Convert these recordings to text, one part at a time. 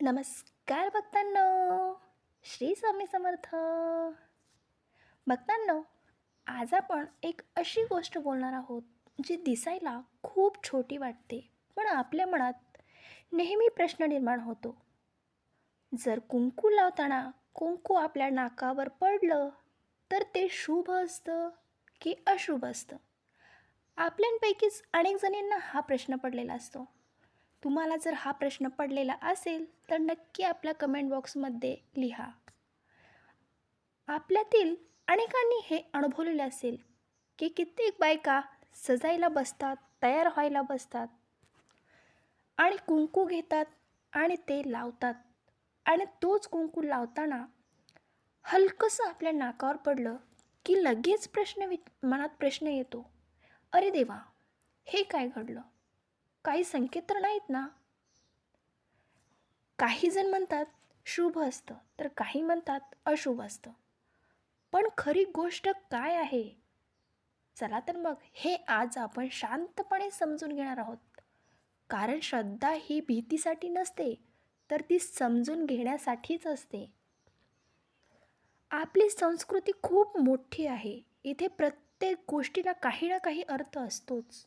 नमस्कार भक्तांनो. श्री स्वामी समर्थ. भक्तांनो आज आपण एक अशी गोष्ट बोलणार आहोत जी दिसायला खूप छोटी वाटते पण आपल्या मनात नेहमी प्रश्न निर्माण होतो. जर कुंकू लावताना कुंकू आपल्या नाकावर पडलं तर ते शुभ असतं की अशुभ असतं? आपल्यांपैकीच अनेक जणींना हा प्रश्न पडलेला असतो. तुम्हाला जर हा प्रश्न पडलेला असेल तर नक्की आपल्या कमेंट बॉक्समध्ये लिहा. आपल्यातील अनेकांनी हे अनुभवलेले असेल की कित्येक बायका सजायला बसतात तयार व्हायला बसतात आणि कुंकू घेतात आणि ते लावतात. आणि तोच कुंकू लावताना हलकंसं आपल्या नाकावर पडलं की लगेच प्रश्न वि मनात प्रश्न येतो अरे देवा हे काय घडलं? काही संकेत तर नाहीत ना? काही जण म्हणतात शुभ असतं. तर काही म्हणतात अशुभ असतं. पण खरी गोष्ट काय आहे? चला तर मग हे आज आपण शांतपणे समजून घेणार आहोत. कारण श्रद्धा ही भीतीसाठी नसते तर ती समजून घेण्यासाठीच असते. आपली संस्कृती खूप मोठी आहे. इथे प्रत्येक गोष्टीला काही ना काही अर्थ असतोच.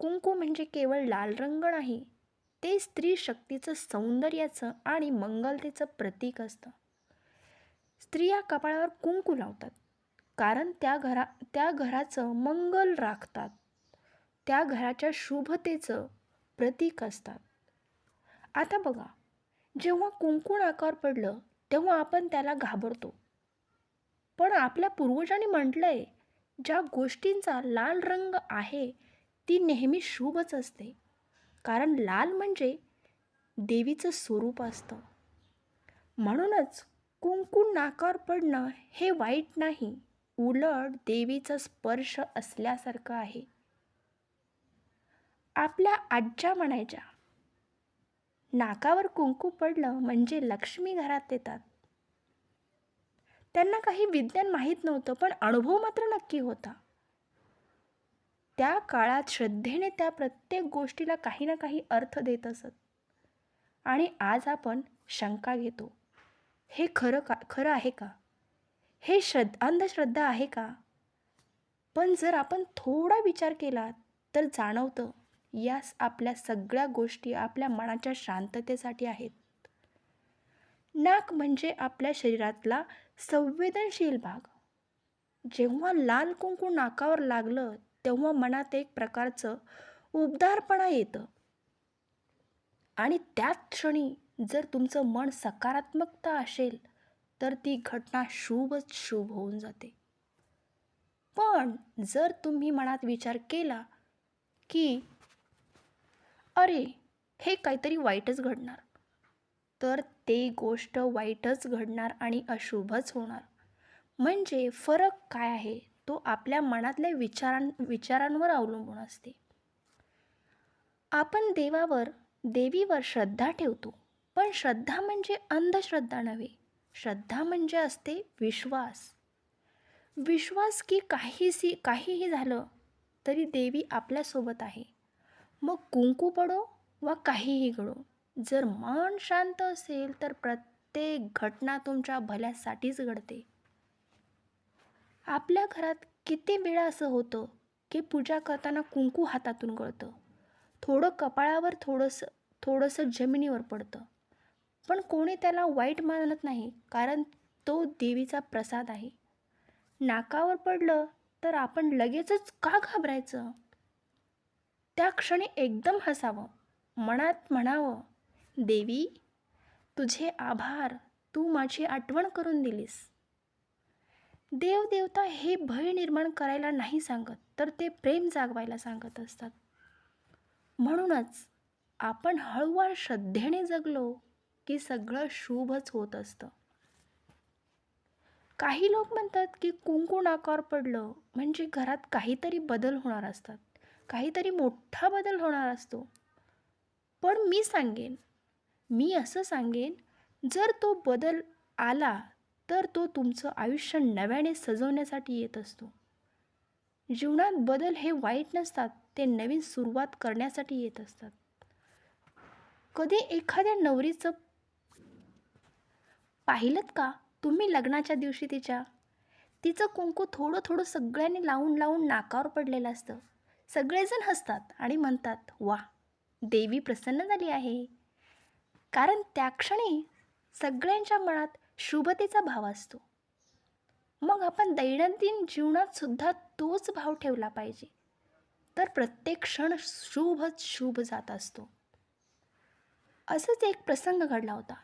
कुंकू म्हणजे केवळ लाल रंग नाही ते स्त्री शक्तीचं सौंदर्याचं आणि मंगलतेचं प्रतीक असतं. स्त्रिया कपाळावर कुंकू लावतात कारण त्या घरा त्या घराचं मंगल राखतात. त्या घराच्या शुभतेचं प्रतीक असतात. आता बघा जेव्हा कुंकू नाकावर पडलं तेव्हा आपण त्याला घाबरतो. पण आपल्या पूर्वजांनी म्हटलं आहे ज्या गोष्टींचा लाल रंग आहे ती नेहमी शुभच असते. कारण लाल म्हणजे देवीचं स्वरूप असतं. म्हणूनच कुंकू नाकावर पडणं हे वाईट नाही. उलट देवीचा स्पर्श असल्यासारखं आहे. आपल्या आज्या म्हणायच्या नाकावर कुंकू पडलं म्हणजे लक्ष्मी घरात येतात. त्यांना काही विज्ञान माहीत नव्हतं पण अनुभव मात्र नक्की होता. त्या काळात श्रद्धेने त्या प्रत्येक गोष्टीला काही ना काही अर्थ देत असत. आणि आज आपण शंका घेतो हे खरं का खरं आहे का? हे श्रद्ध अंधश्रद्धा आहे का? पण जर आपण थोडा विचार केला तर जाणवतं यास आपल्या सगळ्या गोष्टी आपल्या मनाच्या शांततेसाठी आहेत. नाक म्हणजे आपल्या शरीरातला संवेदनशील भाग. जेव्हा लाल कुंकू नाकावर लागलं तेव्हा मनात एक प्रकारचं उबदारपणा येतं. आणि त्याच क्षणी जर तुमचं मन सकारात्मकता असेल तर ती घटना शुभच शुभ होऊन जाते. पण जर तुम्ही मनात विचार केला की अरे हे काहीतरी वाईटच घडणार. तर ते गोष्ट वाईटच घडणार आणि अशुभच होणार. म्हणजे फरक काय आहे? तो आपल्या मनातल्या विचारां विचारांवर अवलंबून असते. आपण देवावर देवीवर श्रद्धा ठेवतो पण श्रद्धा म्हणजे अंधश्रद्धा नव्हे. श्रद्धा म्हणजे असते विश्वास. विश्वास की काहीसी काहीही झालं तरी देवी आपल्यासोबत आहे. मग कुंकू पडो वा काहीही घडो जर मन शांत असेल तर प्रत्येक घटना तुमच्या भल्यासाठीच घडते. आपल्या घरात किती वेळा असं होतं की पूजा करताना कुंकू हातातून गळतं. थोडं कपाळावर थोडंसं थोडंसं जमिनीवर पडतं. पण कोणी त्याला वाईट मानत नाही कारण तो देवीचा प्रसाद आहे. नाकावर पडलं तर आपण लगेचच का घाबरायचं? त्या क्षणी एकदम हसावं मनात म्हणावं देवी तुझे आभार तू माझी आठवण करून दिलीस. देवदेवता हे भय निर्माण करायला नाही सांगत तर ते प्रेम जागवायला सांगत असतात. म्हणूनच आपण हळूवार श्रद्धेने जगलो की सगळं शुभच होत असतं. काही लोक म्हणतात की कुंकू नाकार पडलं म्हणजे घरात काहीतरी बदल होणार असतात. काहीतरी मोठा बदल होणार असतो. पण मी सांगेन मी असं सांगेन जर तो बदल आला तर तो तुमचं आयुष्य नव्याने सजवण्यासाठी येत असतो. जीवनात बदल हे वाईट नसतात ते नवीन सुरुवात करण्यासाठी येत असतात. कधी एखाद्या नवरीचं पाहिलं का? तुम्ही लग्नाच्या दिवशी तिच्या तिचं कुंकू थोडं थोडं सगळ्यांनी लावून लावून नाकावर पडलेलं असतं. सगळेजण हसतात आणि म्हणतात वा देवी प्रसन्न झाली आहे. कारण त्या क्षणी सगळ्यांच्या मनात शुभतेचा भाव असतो. मग आपण दैनंदिन जीवनात सुद्धा तोच भाव ठेवला पाहिजे. तर प्रत्येक क्षण शुभच शुभ जात असतो. असंच एक प्रसंग घडला होता.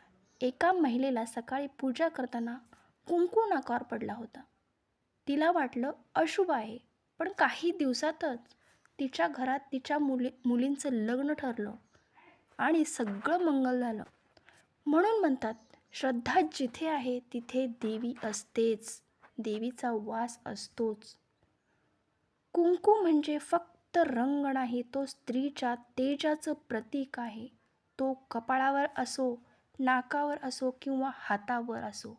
एका महिलेला सकाळी पूजा करताना कुंकू नाकार पडला होता. तिला वाटलं अशुभ आहे पण काही दिवसातच तिच्या घरात तिच्या मुली मुलींचं लग्न ठरलं आणि सगळं मंगल झालं. म्हणून म्हणतात श्रद्धा जिथे आहे तिथे देवी असतेच. देवीचा वास असतोच. कुंकू म्हणजे फक्त रंग नाही तो स्त्रीच्या तेजाचं प्रतीक आहे. तो कपाळावर असो नाकावर असो किंवा हातावर असो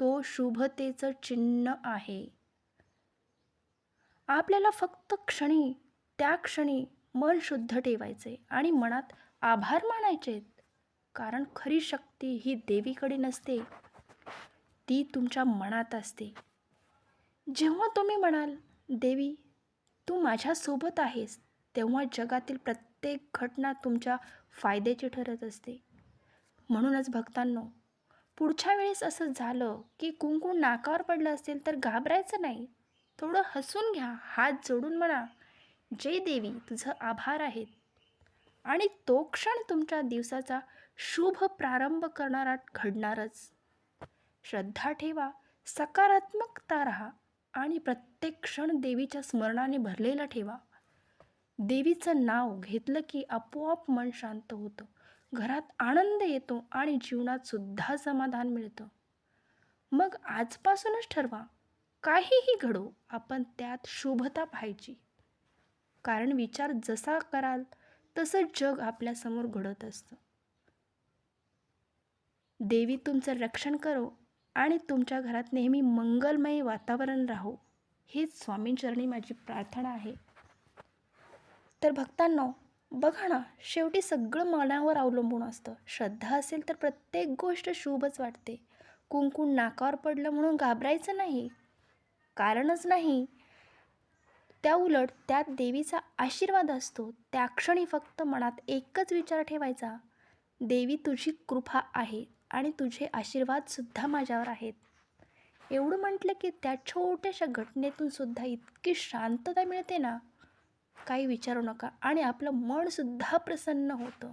तो शुभतेचं चिन्ह आहे. आपल्याला फक्त क्षणी त्या क्षणी मन शुद्ध ठेवायचे आणि मनात आभार मानायचे कारण खरी शक्ती ही देवीकडे नसते ती तुमच्या मनात असते. जेव्हा तुम्ही म्हणाल देवी तू माझ्यासोबत आहेस तेव्हा जगातील प्रत्येक घटना तुमच्या फायद्याची ठरत असते. म्हणूनच भक्तांनो पुढच्या वेळेस असं झालं की कुंकू नाकावर पडलं असेल तर घाबरायचं नाही. थोडं हसून घ्या हात जोडून म्हणा जय देवी तुझं आभार आहेत. आणि तो क्षण तुमच्या दिवसाचा शुभ प्रारंभ करणारा घडणारच. श्रद्धा ठेवा सकारात्मकता राहा आणि प्रत्येक क्षण देवीच्या स्मरणाने भरलेला ठेवा. देवीचं नाव घेतलं की आपोआप मन शांत होतं. घरात आनंद येतो आणि जीवनात सुद्धा समाधान मिळतं. मग आजपासूनच ठरवा काहीही घडो आपण त्यात शुभता पाहायची. कारण विचार जसा कराल तसं जग आपल्यासमोर घडत असतं. देवी तुमचं रक्षण करो आणि तुमच्या घरात नेहमी मंगलमय वातावरण राहो हीच स्वामींचरणी माझी प्रार्थना आहे. तर भक्तांनो बघा ना शेवटी सगळं मनावर अवलंबून असतं. श्रद्धा असेल तर प्रत्येक गोष्ट शुभच वाटते. कुंकू नाकावर पडलं म्हणून घाबरायचं नाही. कारणच नाही. त्या उलट त्यात देवीचा आशीर्वाद असतो. त्या क्षणी फक्त मनात एकच विचार ठेवायचा. देवी तुझी कृपा आहे आणि तुझे आशीर्वादसुद्धा माझ्यावर आहेत. एवढं म्हटलं की त्या छोट्याशा घटनेतून सुद्धा इतकी शांतता मिळते ना? काही विचारू नका आणि आपलं मनसुद्धा प्रसन्न होतं.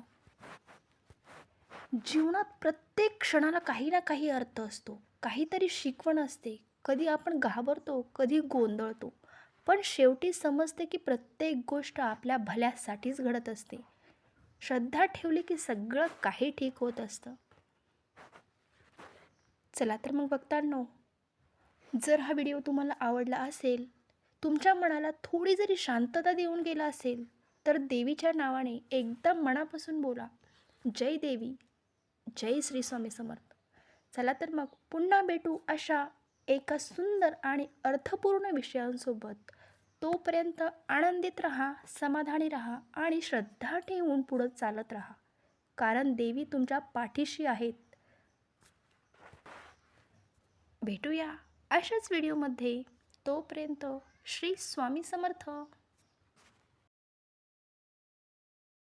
जीवनात प्रत्येक क्षणाला काही ना काही अर्थ असतो. काहीतरी शिकवण असते. कधी आपण घाबरतो कधी गोंधळतो. पण शेवटी समजते की प्रत्येक गोष्ट आपल्या भल्यासाठीच घडत असते. श्रद्धा ठेवली की सगळं काही ठीक होत असतं. चला तर मग बघतांनो जर हा व्हिडिओ तुम्हाला आवडला असेल तुमच्या मनाला थोडी जरी शांतता देऊन गेला असेल तर देवीच्या नावाने एकदम मनापासून बोला. जय देवी जय श्री स्वामी समर्थ. चला तर मग पुन्हा भेटू अशा एका सुंदर आणि अर्थपूर्ण विषयांसोबत. तोपर्यंत आनंदित रहा समाधानी रहा आणि श्रद्धा ठेवून पुढं चालत राहा. कारण देवी तुमच्या पाठीशी आहेत. भेटूया अशाच व्हिडिओमध्ये तोपर्यंत श्री स्वामी समर्थ.